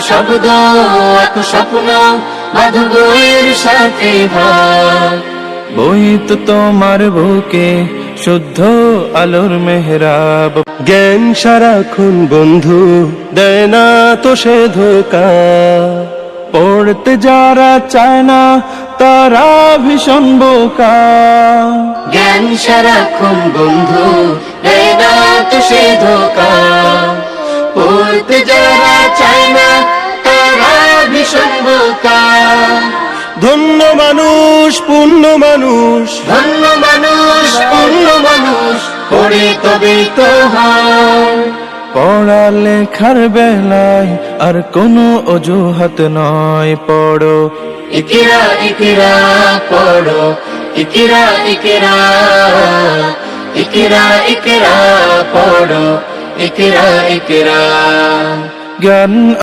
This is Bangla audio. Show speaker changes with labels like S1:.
S1: শব্দ এক স্বপ্ন মাধবের সাথে ভাগ
S2: বই তো তোমার বুকে শুদ্ধ আলোর মেহরাব।
S3: জ্ঞান সারাক্ষণ বন্ধু দেয় না তো সে ধোকা।
S2: পড়তে যারা চায় না তারা ভীষণ বোকা।
S1: জ্ঞান সারাক্ষণ বন্ধু বেদান্ত সে ধোকা। পড়তে যারা চায় না
S3: ধন্য মানুষ পূর্ণ মানুষ।
S1: ধন্য মানুষ পূর্ণ মানুষ পড়ে তবে তো হয়।
S2: পড়ালেখার বেলায় আর কোনো অজুহাত নয় পড়ো।
S1: ইকিরা ইকিরা পড়ো। ইকিরা ইকিরা ইকিরা ইকিরা পড়ো। ইকিরা ইকিরা।
S2: জ্ঞান